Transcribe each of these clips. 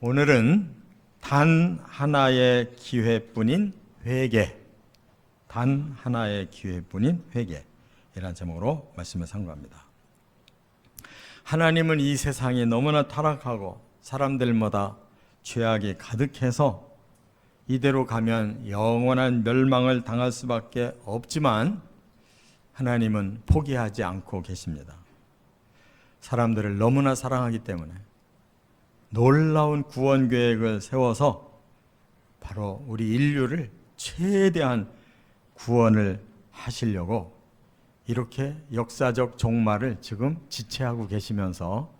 오늘은 단 하나의 기회뿐인 회개, 단 하나의 기회뿐인 회개이라는 제목으로 말씀을 상고합니다. 하나님은 이 세상이 너무나 타락하고 사람들마다 죄악이 가득해서 이대로 가면 영원한 멸망을 당할 수밖에 없지만 하나님은 포기하지 않고 계십니다. 사람들을 너무나 사랑하기 때문에 놀라운 구원 계획을 세워서 바로 우리 인류를 최대한 구원을 하시려고 이렇게 역사적 종말을 지금 지체하고 계시면서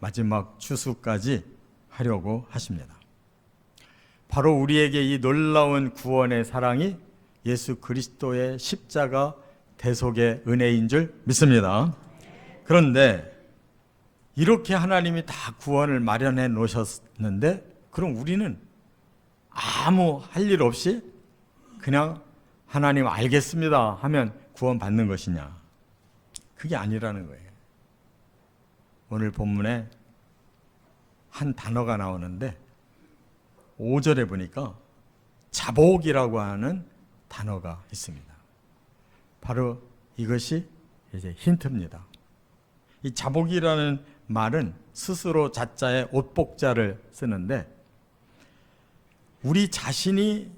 마지막 추수까지 하려고 하십니다. 바로 우리에게 이 놀라운 구원의 사랑이 예수 그리스도의 십자가 대속의 은혜인 줄 믿습니다. 그런데 이렇게 하나님이 다 구원을 마련해 놓으셨는데 그럼 우리는 아무 할 일 없이 그냥 하나님 알겠습니다 하면 구원 받는 것이냐? 그게 아니라는 거예요. 오늘 본문에 한 단어가 나오는데 5절에 보니까 자복이라고 하는 단어가 있습니다. 바로 이것이 이제 힌트입니다. 이 자복이라는 말은 스스로 자자의 옷복자를 쓰는데 우리 자신이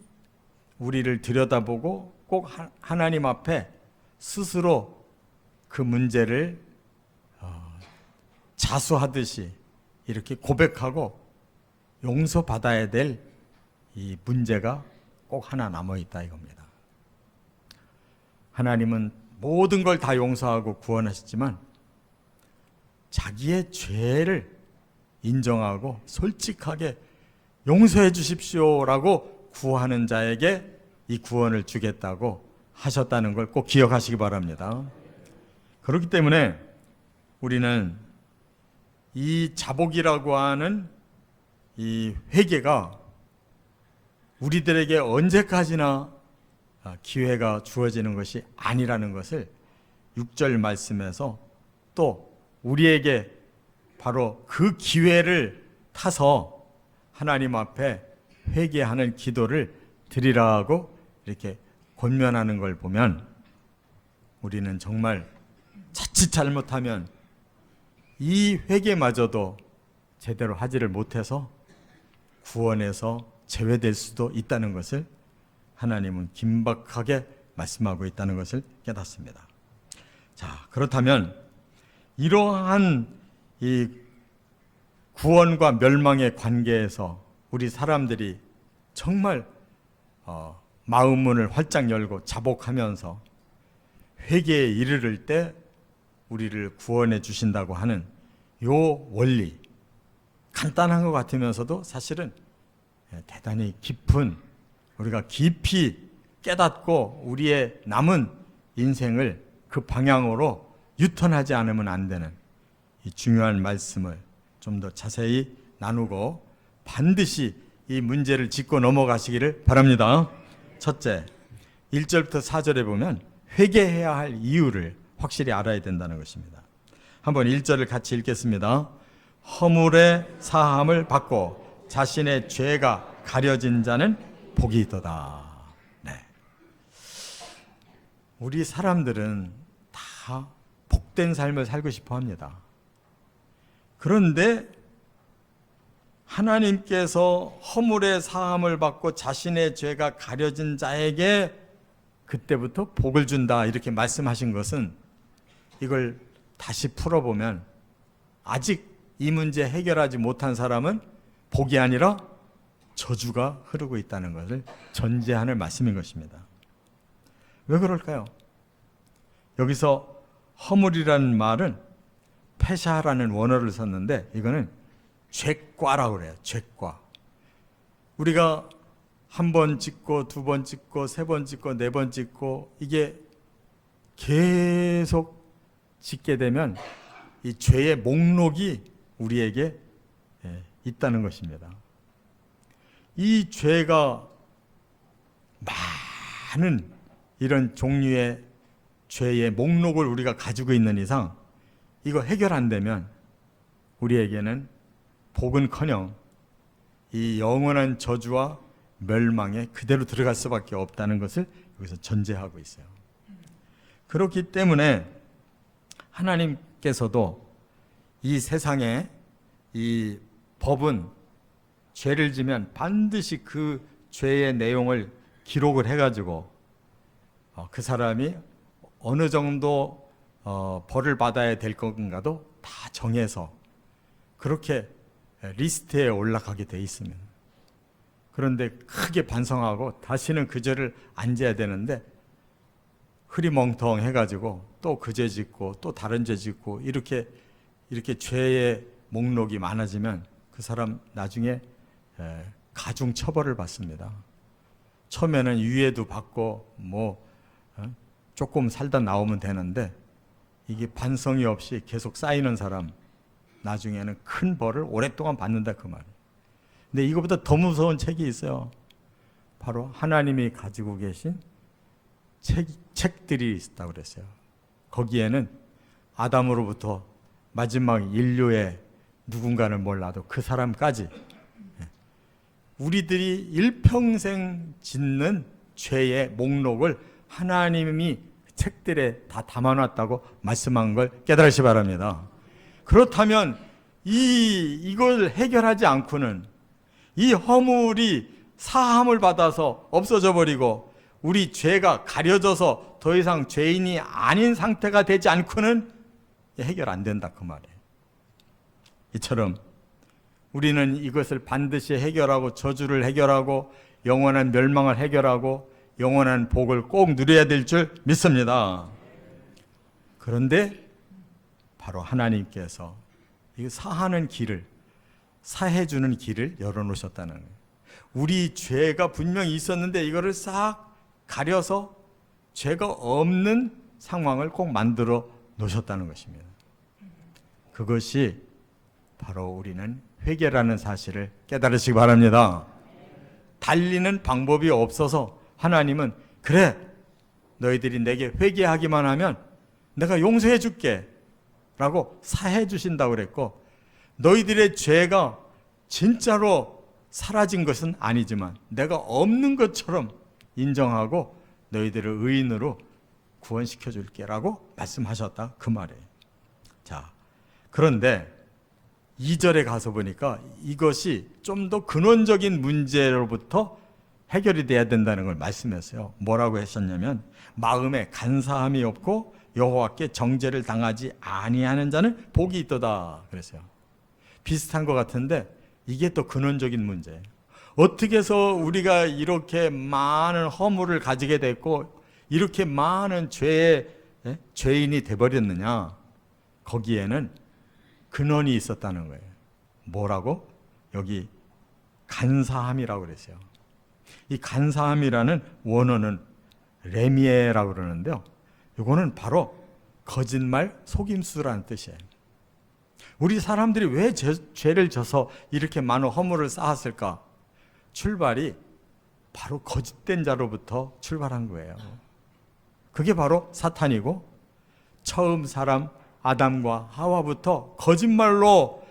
우리를 들여다보고 꼭 하나님 앞에 스스로 그 문제를 어, 자수하듯이 이렇게 고백하고 용서받아야 될 이 문제가 꼭 하나 남아 있다 이겁니다. 하나님은 모든 걸 다 용서하고 구원하시지만 자기의 죄를 인정하고 솔직하게 용서해 주십시오라고 구하는 자에게 이 구원을 주겠다고 하셨다는 걸 꼭 기억하시기 바랍니다. 그렇기 때문에 우리는 이 자복이라고 하는 이 회개가 우리들에게 언제까지나 기회가 주어지는 것이 아니라는 것을 6절 말씀에서 또 우리에게 바로 그 기회를 타서 하나님 앞에 회개하는 기도를 드리라고 이렇게 권면하는 걸 보면 우리는 정말 자칫 잘못하면 이 회개마저도 제대로 하지를 못해서 구원에서 제외될 수도 있다는 것을 하나님은 긴박하게 말씀하고 있다는 것을 깨닫습니다. 자, 그렇다면 이러한 이 구원과 멸망의 관계에서 우리 사람들이 정말 어, 마음 문을 활짝 열고 자복하면서 회개에 이르를 때 우리를 구원해 주신다고 하는 요 원리 간단한 것 같으면서도 사실은 예, 대단히 깊은 우리가 깊이 깨닫고 우리의 남은 인생을 그 방향으로 유턴하지 않으면 안 되는 이 중요한 말씀을 좀 더 자세히 나누고 반드시 이 문제를 짚고 넘어가시기를 바랍니다. 첫째, 1절부터 4절에 보면 회개해야 할 이유를 확실히 알아야 된다는 것입니다. 한번 1절을 같이 읽겠습니다. 허물의 사함을 받고 자신의 죄가 가려진 자는 복이 있도다. 네. 우리 사람들은 다 복된 삶을 살고 싶어 합니다. 그런데 하나님께서 허물의 사함을 받고 자신의 죄가 가려진 자에게 그때부터 복을 준다 이렇게 말씀하신 것은 이걸 다시 풀어보면 아직 이 문제 해결하지 못한 사람은 복이 아니라 저주가 흐르고 있다는 것을 전제하는 말씀인 것입니다. 왜 그럴까요? 여기서 허물이라는 말은 페샤라는 원어를 썼는데 이거는 죄과라고 그래요. 죄과. 우리가 한 번 찍고 두 번 찍고 세 번 찍고 네 번 찍고 이게 계속 짓게 되면 이 죄의 목록이 우리에게 예, 있다는 것입니다. 이 죄가 많은 이런 종류의 죄의 목록을 우리가 가지고 있는 이상 이거 해결 안 되면 우리에게는 복은커녕 이 영원한 저주와 멸망에 그대로 들어갈 수밖에 없다는 것을 여기서 전제하고 있어요. 그렇기 때문에 하나님께서도 이 세상에 이 법은 죄를 지면 반드시 그 죄의 내용을 기록을 해가지고 어, 그 사람이 어느 정도 어, 벌을 받아야 될 건가도 다 정해서 그렇게 리스트에 올라가게 돼 있습니다. 그런데 크게 반성하고 다시는 그 죄를 안 져야 되는데 흐리멍텅 해가지고 또 그 죄 짓고 또 다른 죄 짓고 이렇게 이렇게 죄의 목록이 많아지면 그 사람 나중에 에, 가중 처벌을 받습니다. 처음에는 유예도 받고 뭐 어? 조금 살다 나오면 되는데 이게 반성이 없이 계속 쌓이는 사람 나중에는 큰 벌을 오랫동안 받는다 그 말이에요. 근데 이거보다 더 무서운 책이 있어요. 바로 하나님이 가지고 계신 책, 책들이 있다고 그랬어요. 거기에는 아담으로부터 마지막 인류의 누군가는 몰라도 그 사람까지 우리들이 일평생 짓는 죄의 목록을 하나님이 책들에 다 담아놨다고 말씀한 걸 깨달으시 바랍니다. 그렇다면 이 이걸 해결하지 않고는 이 허물이 사함을 받아서 없어져 버리고 우리 죄가 가려져서 더 이상 죄인이 아닌 상태가 되지 않고는 해결 안 된다 그 말이에요. 이처럼 우리는 이것을 반드시 해결하고 저주를 해결하고 영원한 멸망을 해결하고 영원한 복을 꼭 누려야 될 줄 믿습니다. 그런데 바로 하나님께서 이 사하는 길을 사해 주는 길을 열어 놓으셨다는 거예요. 우리 죄가 분명히 있었는데 이거를 싹 가려서 죄가 없는 상황을 꼭 만들어 놓으셨다는 것입니다. 그것이 바로 우리는 회개라는 사실을 깨달으시기 바랍니다. 달리는 방법이 없어서 하나님은 그래 너희들이 내게 회개하기만 하면 내가 용서해 줄게. 라고 사해 주신다고 그랬고 너희들의 죄가 진짜로 사라진 것은 아니지만 내가 없는 것처럼 인정하고 너희들을 의인으로 구원시켜 줄게라고 말씀하셨다. 그 말이에요. 자, 그런데 2절에 가서 보니까 이것이 좀 더 근원적인 문제로부터 해결이 돼야 된다는 걸 말씀했어요. 뭐라고 했었냐면 마음에 간사함이 없고 여호와께 정죄를 당하지 아니하는 자는 복이 있도다 그랬어요. 비슷한 것 같은데 이게 또 근원적인 문제예요. 어떻게 해서 우리가 이렇게 많은 허물을 가지게 됐고 이렇게 많은 죄의 예? 죄인이 돼버렸느냐? 거기에는 근원이 있었다는 거예요. 뭐라고? 여기 간사함이라고 그랬어요. 이 간사함이라는 원어는 레미에라고 그러는데요. 이거는 바로 거짓말, 속임수라는 뜻이에요. 우리 사람들이 왜 죄, 죄를 져서 이렇게 많은 허물을 쌓았을까? 출발이 바로 거짓된 자로부터 출발한 거예요. 그게 바로 사탄이고 처음 사람 아담과 하와부터 거짓말로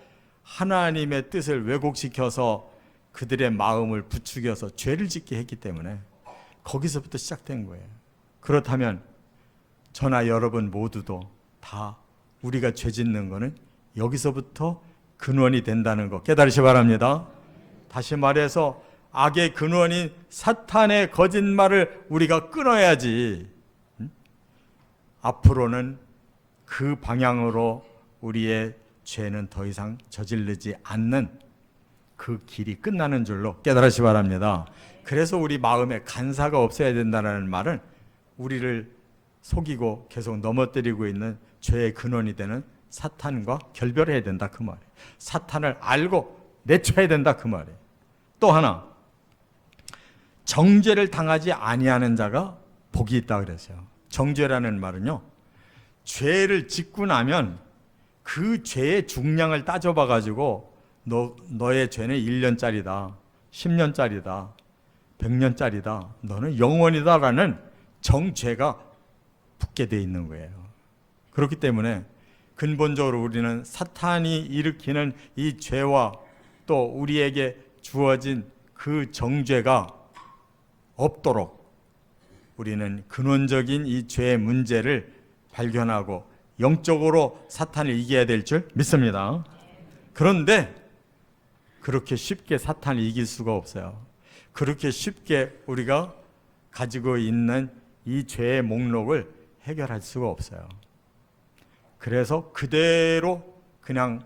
하나님의 뜻을 왜곡시켜서 그들의 마음을 부추겨서 죄를 짓게 했기 때문에 거기서부터 시작된 거예요. 그렇다면 저나 여러분 모두도 다 우리가 죄 짓는 거는 여기서부터 근원이 된다는 거 깨달으시 바랍니다. 다시 말해서 악의 근원인 사탄의 거짓말을 우리가 끊어야지. 응? 앞으로는 그 방향으로 우리의 죄는 더 이상 저질르지 않는 그 길이 끝나는 줄로 깨달으시 바랍니다. 그래서 우리 마음에 간사가 없어야 된다는 말은 우리를 속이고 계속 넘어뜨리고 있는 죄의 근원이 되는 사탄과 결별해야 된다 그 말이에요. 사탄을 알고 내쳐야 된다 그 말이에요. 또 하나 정죄를 당하지 아니하는 자가 복이 있다 그랬어요. 정죄라는 말은요. 죄를 짓고 나면 그 죄의 중량을 따져봐 가지고 너 너의 죄는 1년짜리다. 10년짜리다. 100년짜리다. 너는 영원이다라는 정죄가 붙게 돼 있는 거예요. 그렇기 때문에 근본적으로 우리는 사탄이 일으키는 이 죄와 또 우리에게 주어진 그 정죄가 없도록 우리는 근원적인 이 죄의 문제를 발견하고 영적으로 사탄을 이겨야 될 줄 믿습니다. 그런데 그렇게 쉽게 사탄을 이길 수가 없어요. 그렇게 쉽게 우리가 가지고 있는 이 죄의 목록을 해결할 수가 없어요. 그래서 그대로 그냥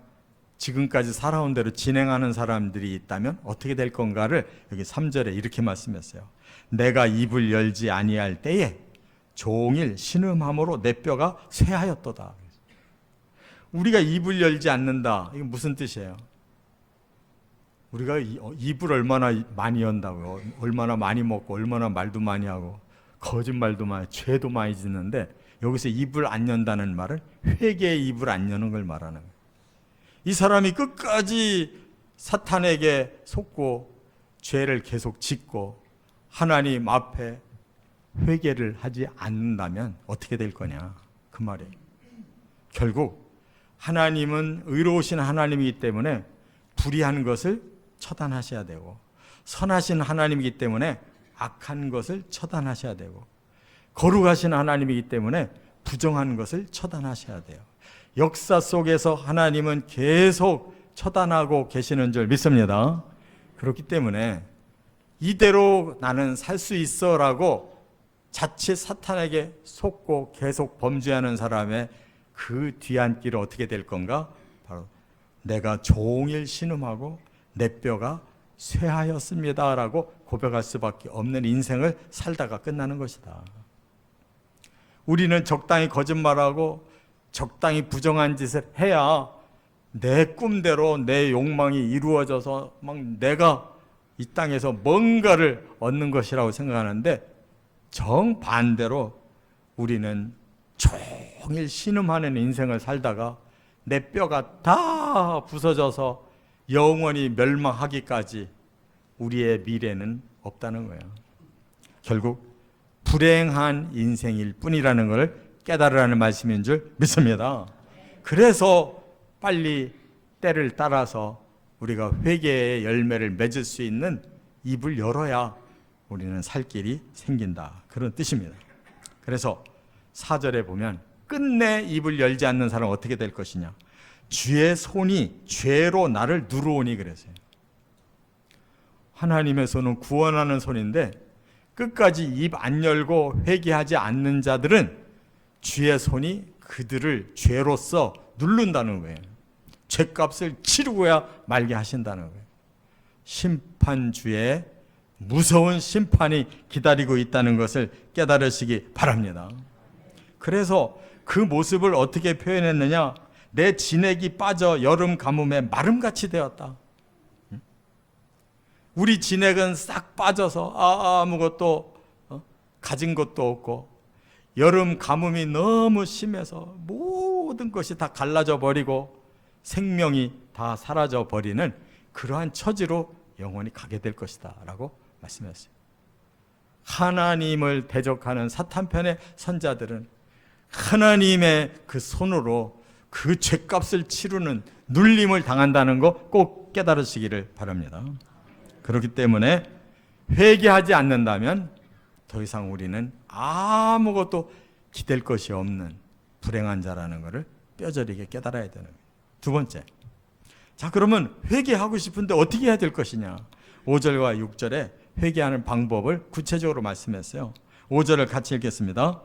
지금까지 살아온 대로 진행하는 사람들이 있다면 어떻게 될 건가를 여기 3절에 이렇게 말씀했어요. 내가 입을 열지 아니할 때에 종일 신음함으로 내 뼈가 쇠하였도다. 우리가 입을 열지 않는다. 이게 무슨 뜻이에요? 우리가 이- 어, 입을 얼마나 많이 연다고요? 얼마나 많이 먹고 얼마나 말도 많이 하고 거짓말도 많이 죄도 많이 짓는데 여기서 입을 안 연다는 말은 회개의 입을 안 여는 걸 말하는 거예요. 이 사람이 끝까지 사탄에게 속고 죄를 계속 짓고 하나님 앞에 회개를 하지 않는다면 어떻게 될 거냐 그 말이에요. 결국 하나님은 의로우신 하나님이기 때문에 불의한 것을 처단하셔야 되고 선하신 하나님이기 때문에 악한 것을 처단하셔야 되고 거룩하신 하나님이기 때문에 부정한 것을 처단하셔야 돼요. 역사 속에서 하나님은 계속 처단하고 계시는 줄 믿습니다. 그렇기 때문에 이대로 나는 살 수 있어라고 자칫 사탄에게 속고 계속 범죄하는 사람의 그 뒤안길이 어떻게 될 건가? 바로 내가 종일 신음하고 내 뼈가 쇠하였습니다라고 고백할 수밖에 없는 인생을 살다가 끝나는 것이다. 우리는 적당히 거짓말하고 적당히 부정한 짓을 해야 내 꿈대로 내 욕망이 이루어져서 막 내가 이 땅에서 뭔가를 얻는 것이라고 생각하는데 정반대로 우리는 종일 신음하는 인생을 살다가 내 뼈가 다 부서져서 영원히 멸망하기까지 우리의 미래는 없다는 거예요. 결국 불행한 인생일 뿐이라는 것을 깨달으라는 말씀인 줄 믿습니다. 그래서 빨리 때를 따라서 우리가 회개의 열매를 맺을 수 있는 입을 열어야 우리는 살 길이 생긴다. 그런 뜻입니다. 그래서 4절에 보면 끝내 입을 열지 않는 사람은 어떻게 될 것이냐? 주의 손이 죄로 나를 누르오니 그랬어요. 하나님의 손은 구원하는 손인데 끝까지 입 안 열고 회개하지 않는 자들은 주의 손이 그들을 죄로서 누른다는 거예요. 죄값을 치르고야 말게 하신다는 거예요. 심판주의 무서운 심판이 기다리고 있다는 것을 깨달으시기 바랍니다. 그래서 그 모습을 어떻게 표현했느냐? 내 진액이 빠져 여름 가뭄에 마름같이 되었다. 우리 진액은 싹 빠져서 아, 아무것도 어? 가진 것도 없고 여름 가뭄이 너무 심해서 모든 것이 다 갈라져 버리고 생명이 다 사라져 버리는 그러한 처지로 영원히 가게 될 것이다라고 말씀했어요. 하나님을 대적하는 사탄편의 선자들은 하나님의 그 손으로 그 죄값을 치르는 눌림을 당한다는 거 꼭 깨달으시기를 바랍니다. 그렇기 때문에 회개하지 않는다면 더 이상 우리는 아무것도 기댈 것이 없는 불행한 자라는 것을 뼈저리게 깨달아야 되는 거예요. 두 번째. 자, 그러면 회개하고 싶은데 어떻게 해야 될 것이냐? 5절과 6절에 회개하는 방법을 구체적으로 말씀했어요. 5절을 같이 읽겠습니다.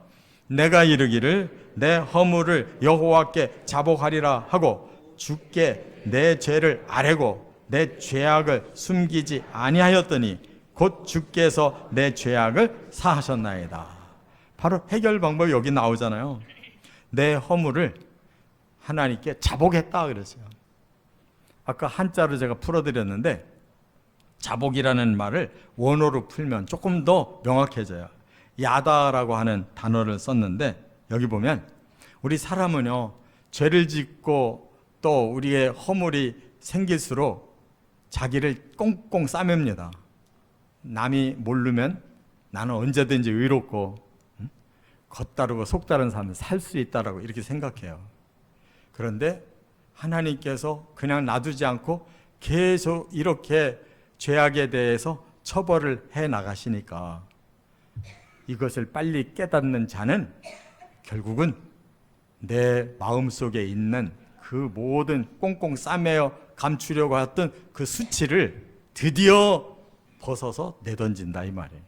내가 이르기를 내 허물을 여호와께 자복하리라 하고 주께 내 죄를 아뢰고 내 죄악을 숨기지 아니하였더니 곧 주께서 내 죄악을 사하셨나이다. 바로 해결 방법이 여기 나오잖아요. 내 허물을 하나님께 자복했다 그랬어요. 아까 한자로 제가 풀어드렸는데 자복이라는 말을 원어로 풀면 조금 더 명확해져요. 야다라고 하는 단어를 썼는데 여기 보면 우리 사람은요 죄를 짓고 또 우리의 허물이 생길수록 자기를 꽁꽁 싸맵니다. 남이 모르면 나는 언제든지 의롭고 응? 겉다르고 속다른 삶을 살 수 있다라고 이렇게 생각해요. 그런데 하나님께서 그냥 놔두지 않고 계속 이렇게 죄악에 대해서 처벌을 해 나가시니까 이것을 빨리 깨닫는 자는 결국은 내 마음 속에 있는 그 모든 꽁꽁 싸매어 감추려고 했던 그 수치를 드디어 벗어서 내던진다 이 말이에요.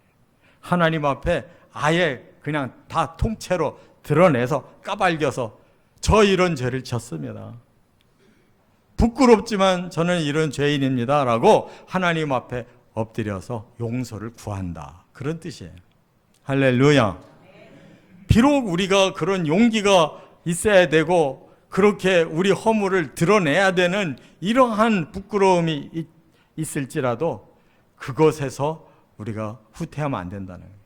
하나님 앞에 아예 그냥 다 통째로 드러내서 까발겨서 저 이런 죄를 졌습니다. 부끄럽지만 저는 이런 죄인입니다라고 하나님 앞에 엎드려서 용서를 구한다. 그런 뜻이에요. 할렐루야. 비록 우리가 그런 용기가 있어야 되고 그렇게 우리 허물을 드러내야 되는 이러한 부끄러움이 있- 있을지라도 그것에서 우리가 후퇴하면 안 된다는 거예요.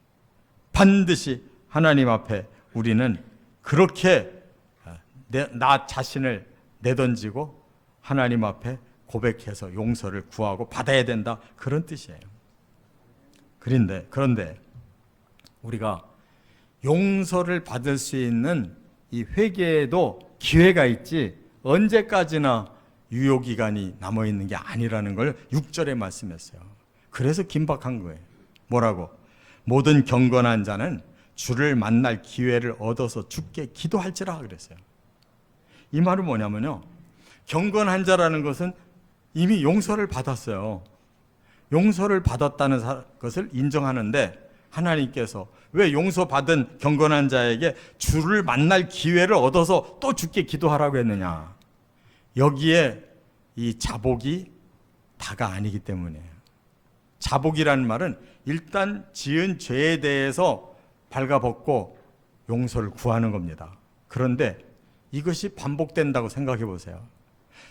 반드시 하나님 앞에 우리는 그렇게 내, 나 자신을 내던지고 하나님 앞에 고백해서 용서를 구하고 받아야 된다 그런 뜻이에요. 그런데 그런데 우리가 용서를 받을 수 있는 이 회개에도 기회가 있지 언제까지나 유효 기간이 남아 있는 게 아니라는 걸 6절에 말씀했어요. 그래서 긴박한 거예요. 뭐라고? 모든 경건한 자는 주를 만날 기회를 얻어서 주께 기도할지라 그랬어요. 이 말은 뭐냐면요. 경건한 자라는 것은 이미 용서를 받았어요. 용서를 받았다는 사- 것을 인정하는데 하나님께서 왜 용서받은 경건한 자에게 주를 만날 기회를 얻어서 또 주께 기도하라고 했느냐? 여기에 이 자복이 다가 아니기 때문이에요. 자복이라는 말은 일단 지은 죄에 대해서 발가벗고 용서를 구하는 겁니다. 그런데 이것이 반복된다고 생각해 보세요.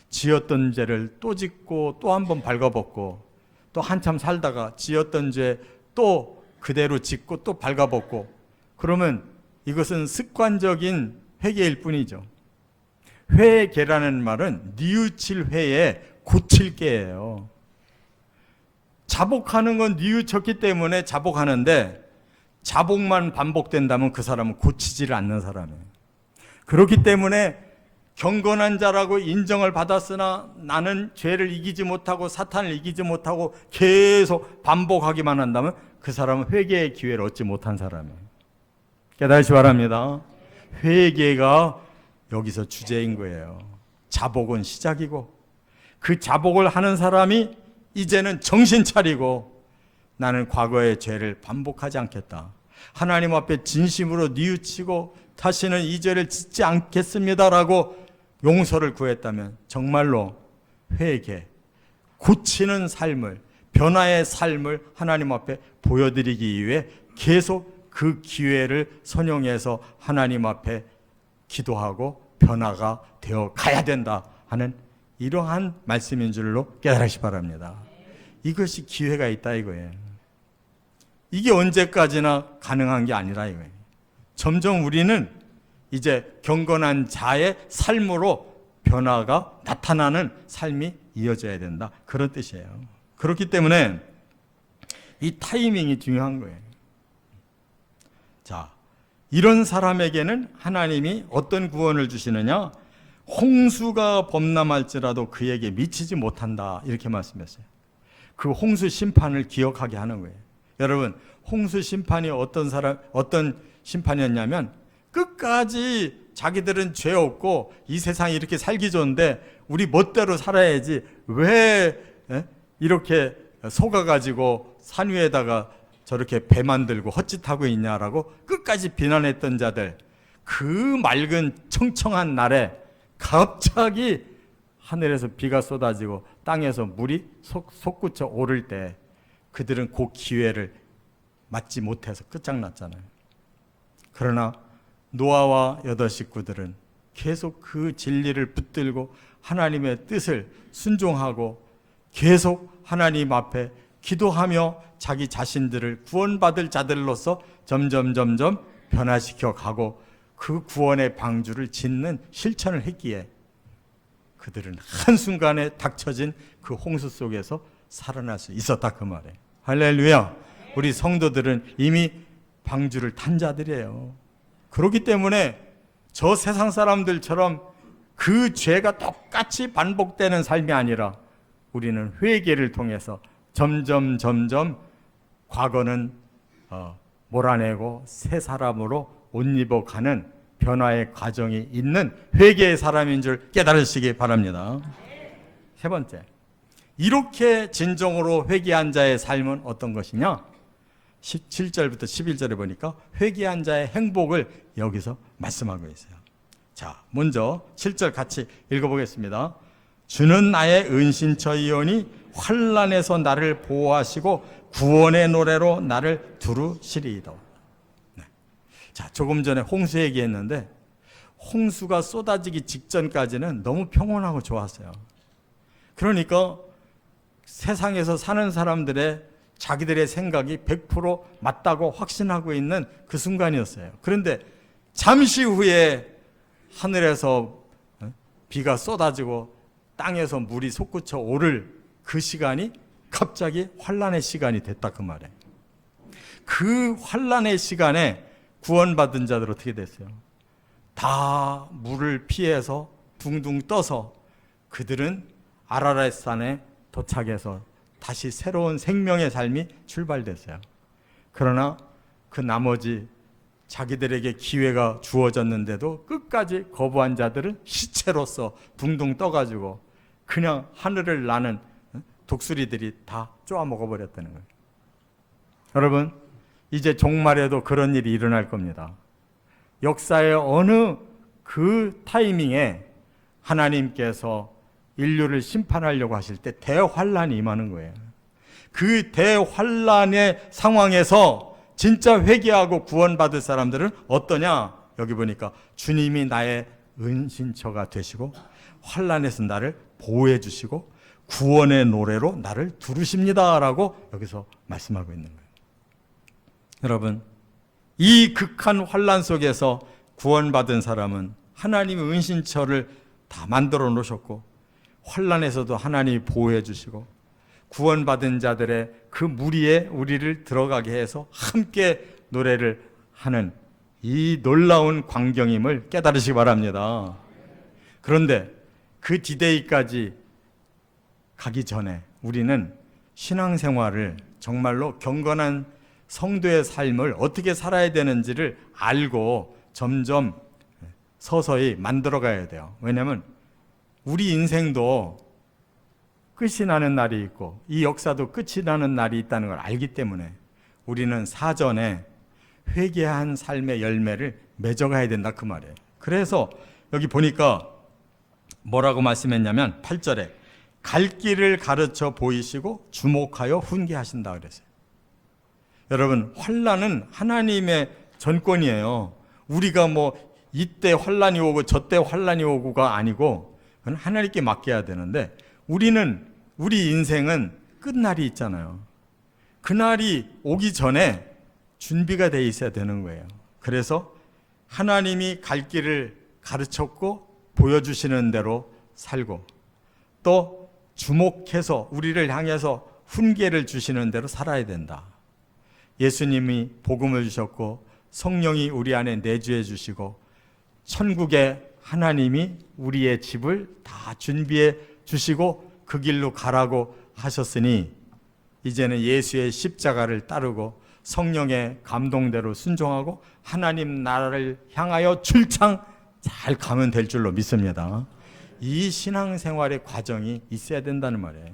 지었던 죄를 또 짓고 또 한 번 발가벗고 또 한참 살다가 지었던 죄또 그대로 짓고 또 발가벗고 그러면 이것은 습관적인 회개일 뿐이죠. 회개라는 말은 뉘우칠 회에 고칠 게예요. 자복하는 건 뉘우쳤기 때문에 자복하는데 자복만 반복된다면 그 사람은 고치지를 않는 사람이에요. 그렇기 때문에 경건한 자라고 인정을 받았으나 나는 죄를 이기지 못하고 사탄을 이기지 못하고 계속 반복하기만 한다면 그 사람은 회개의 기회를 얻지 못한 사람이에요. 깨달으시 바랍니다. 회개가 여기서 주제인 거예요. 자복은 시작이고 그 자복을 하는 사람이 이제는 정신 차리고 나는 과거의 죄를 반복하지 않겠다. 하나님 앞에 진심으로 뉘우치고 다시는 이 죄를 짓지 않겠습니다라고 용서를 구했다면 정말로 회개, 고치는 삶을, 변화의 삶을 하나님 앞에 보여드리기 위해 계속 그 기회를 선용해서 하나님 앞에 기도하고 변화가 되어 가야 된다 하는 이러한 말씀인 줄로 깨달으시 바랍니다. 이것이 기회가 있다 이거예요. 이게 언제까지나 가능한 게 아니라 이거예요. 점점 우리는 이제 경건한 자의 삶으로 변화가 나타나는 삶이 이어져야 된다. 그런 뜻이에요. 그렇기 때문에 이 타이밍이 중요한 거예요. 자, 이런 사람에게는 하나님이 어떤 구원을 주시느냐? 홍수가 범람할지라도 그에게 미치지 못한다. 이렇게 말씀했어요. 그 홍수 심판을 기억하게 하는 거예요. 여러분, 홍수 심판이 어떤 사람, 어떤 심판이었냐면 끝까지 자기들은 죄 없고 이 세상이 이렇게 살기 좋은데 우리 멋대로 살아야지 왜 예? 이렇게 속아가지고 산 위에다가 저렇게 배 만들고 헛짓하고 있냐라고 끝까지 비난했던 자들 그 맑은 청청한 날에 갑자기 하늘에서 비가 쏟아지고 땅에서 물이 솟, 솟구쳐 오를 때 그들은 그 기회를 맞지 못해서 끝장났잖아요. 그러나 노아와 여덟 식구들은 계속 그 진리를 붙들고 하나님의 뜻을 순종하고 계속 하나님 앞에 기도하며 자기 자신들을 구원받을 자들로서 점점 점점 변화시켜 가고 그 구원의 방주를 짓는 실천을 했기에 그들은 한순간에 닥쳐진 그 홍수 속에서 살아날 수 있었다 그 말에 할렐루야. 우리 성도들은 이미 방주를 탄 자들이에요. 그렇기 때문에 저 세상 사람들처럼 그 죄가 똑같이 반복되는 삶이 아니라 우리는 회개를 통해서 점점 점점 과거는 어, 몰아내고 새 사람으로 옷 입어가는 변화의 과정이 있는 회개의 사람인 줄 깨달으시기 바랍니다. 세 번째, 이렇게 진정으로 회개한 자의 삶은 어떤 것이냐? 17절부터 11절에 보니까 회개한 자의 행복을 여기서 말씀하고 있어요. 자, 먼저 7절 같이 읽어보겠습니다. 주는 나의 은신처이오니 환란에서 나를 보호하시고 구원의 노래로 나를 두루시리이다. 네. 자, 조금 전에 홍수 얘기했는데 홍수가 쏟아지기 직전까지는 너무 평온하고 좋았어요. 그러니까 세상에서 사는 사람들의 자기들의 생각이 100% 맞다고 확신하고 있는 그 순간이었어요. 그런데 잠시 후에 하늘에서 어? 비가 쏟아지고 땅에서 물이 솟구쳐 오를 그 시간이 갑자기 환란의 시간이 됐다 그 말에. 그 환란의 시간에 구원받은 자들 어떻게 됐어요? 다 물을 피해서 둥둥 떠서 그들은 아라렛 산에 도착해서 다시 새로운 생명의 삶이 출발됐어요. 그러나 그 나머지 자기들에게 기회가 주어졌는데도 끝까지 거부한 자들은 시체로서 둥둥 떠가지고 그냥 하늘을 나는 독수리들이 다 쪼아 먹어버렸다는 거예요. 여러분, 이제 종말에도 그런 일이 일어날 겁니다. 역사의 어느 그 타이밍에 하나님께서 인류를 심판하려고 하실 때 대환란이 임하는 거예요. 그 대환란의 상황에서 진짜 회개하고 구원받을 사람들은 어떠냐? 여기 보니까 주님이 나의 은신처가 되시고 환란에서 나를 보호해 주시고 구원의 노래로 나를 두르십니다라고 여기서 말씀하고 있는 거예요. 여러분, 이 극한 환란 속에서 구원받은 사람은 하나님의 은신처를 다 만들어 놓으셨고 환란에서도 하나님이 보호해 주시고 구원받은 자들의 그 무리에 우리를 들어가게 해서 함께 노래를 하는 이 놀라운 광경임을 깨달으시기 바랍니다. 그런데 그 디데이까지 가기 전에 우리는 신앙생활을 정말로 경건한 성도의 삶을 어떻게 살아야 되는지를 알고 점점 서서히 만들어 가야 돼요. 왜냐하면 우리 인생도 끝이 나는 날이 있고 이 역사도 끝이 나는 날이 있다는 걸 알기 때문에 우리는 사전에 회개한 삶의 열매를 맺어가야 된다 그 말이에요. 그래서 여기 보니까 뭐라고 말씀했냐면 8절에 갈 길을 가르쳐 보이시고 주목하여 훈계하신다 그랬어요. 여러분 환란은 하나님의 전권이에요. 우리가 뭐 이때 환란이 오고 저때 환란이 오고가 아니고 그건 하나님께 맡겨야 되는데 우리는 우리 인생은 끝날이 있잖아요. 그날이 오기 전에 준비가 돼 있어야 되는 거예요. 그래서 하나님이 갈 길을 가르쳤고 보여주시는 대로 살고 또 주목해서 우리를 향해서 훈계를 주시는 대로 살아야 된다. 예수님이 복음을 주셨고 성령이 우리 안에 내주해 주시고 천국의 하나님이 우리의 집을 다 준비해 주시고 그 길로 가라고 하셨으니 이제는 예수의 십자가를 따르고 성령의 감동대로 순종하고 하나님 나라를 향하여 출창 잘 가면 될 줄로 믿습니다. 이 신앙생활의 과정이 있어야 된다는 말이에요.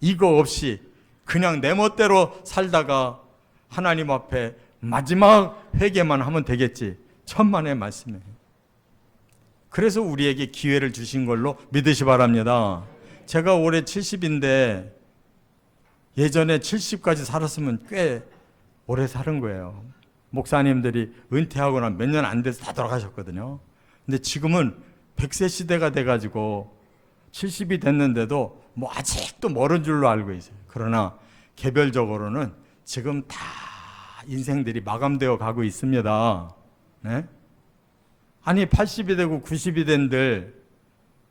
이거 없이 그냥 내 멋대로 살다가 하나님 앞에 마지막 회개만 하면 되겠지. 천만의 말씀이에요. 그래서 우리에게 기회를 주신 걸로 믿으시 바랍니다. 제가 올해 70인데 예전에 70까지 살았으면 꽤 오래 사는 거예요. 목사님들이 은퇴하고 난 몇 년 안 돼서 다 돌아가셨거든요. 근데 지금은 100세 시대가 돼가지고 70이 됐는데도 뭐 아직도 멀은 줄로 알고 있어요. 그러나 개별적으로는 지금 다 인생들이 마감되어 가고 있습니다. 네? 아니 80이 되고 90이 된들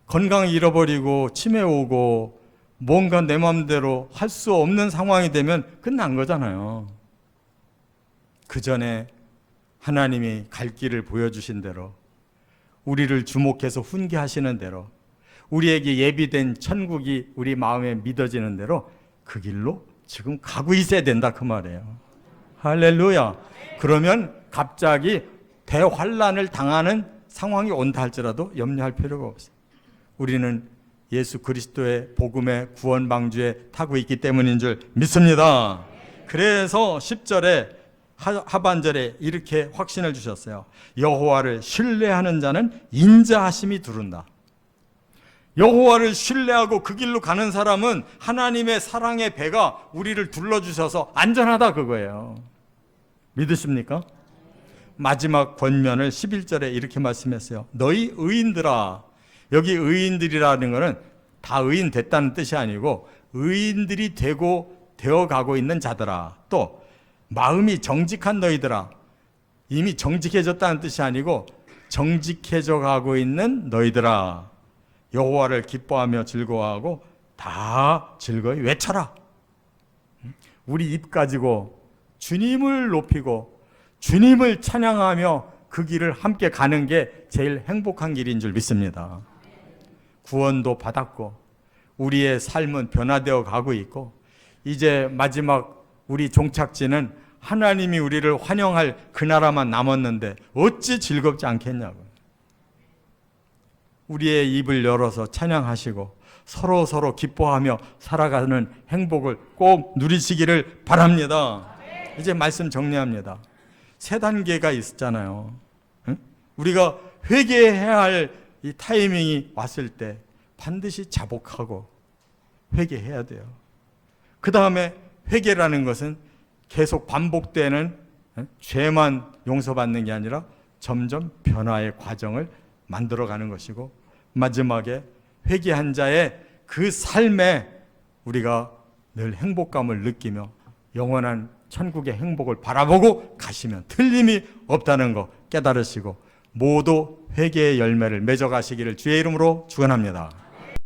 건강 잃어버리고 치매 오고 뭔가 내 마음대로 할 수 없는 상황이 되면 끝난 거잖아요. 그 전에 하나님이 갈 길을 보여주신 대로 우리를 주목해서 훈계하시는 대로 우리에게 예비된 천국이 우리 마음에 믿어지는 대로 그 길로 지금 가고 있어야 된다 그 말이에요. 할렐루야. 그러면 갑자기 대환란을 당하는 상황이 온다 할지라도 염려할 필요가 없어요. 우리는 예수 그리스도의 복음의 구원 방주에 타고 있기 때문인 줄 믿습니다. 그래서 10절에 하- 하반절에 이렇게 확신을 주셨어요. 여호와를 신뢰하는 자는 인자하심이 두른다. 여호와를 신뢰하고 그 길로 가는 사람은 하나님의 사랑의 배가 우리를 둘러주셔서 안전하다 그거예요. 믿으십니까? 마지막 권면을 11절에 이렇게 말씀했어요. 너희 의인들아. 여기 의인들이라는 것은 다 의인 됐다는 뜻이 아니고 의인들이 되고 되어 가고 있는 자들아. 또 마음이 정직한 너희들아. 이미 정직해졌다는 뜻이 아니고 정직해져 가고 있는 너희들아. 여호와를 기뻐하며 즐거워하고 다 즐거이 외쳐라. 우리 입 가지고 주님을 높이고 주님을 찬양하며 그 길을 함께 가는 게 제일 행복한 길인 줄 믿습니다. 구원도 받았고 우리의 삶은 변화되어 가고 있고 이제 마지막 우리 종착지는 하나님이 우리를 환영할 그 나라만 남았는데 어찌 즐겁지 않겠냐고. 우리의 입을 열어서 찬양하시고 서로 서로 기뻐하며 살아가는 행복을 꼭 누리시기를 바랍니다. 이제 말씀 정리합니다. 세 단계가 있었잖아요. 응? 우리가 회개해야 할 이 타이밍이 왔을 때 반드시 자복하고 회개해야 돼요. 그 다음에 회개라는 것은 계속 반복되는 응? 죄만 용서받는 게 아니라 점점 변화의 과정을 만들어가는 것이고 마지막에 회개한 자의 그 삶에 우리가 늘 행복감을 느끼며 영원한 천국의 행복을 바라보고 가시면 틀림이 없다는 거 깨달으시고 모두 회개의 열매를 맺어 가시기를 주의 이름으로 축원합니다.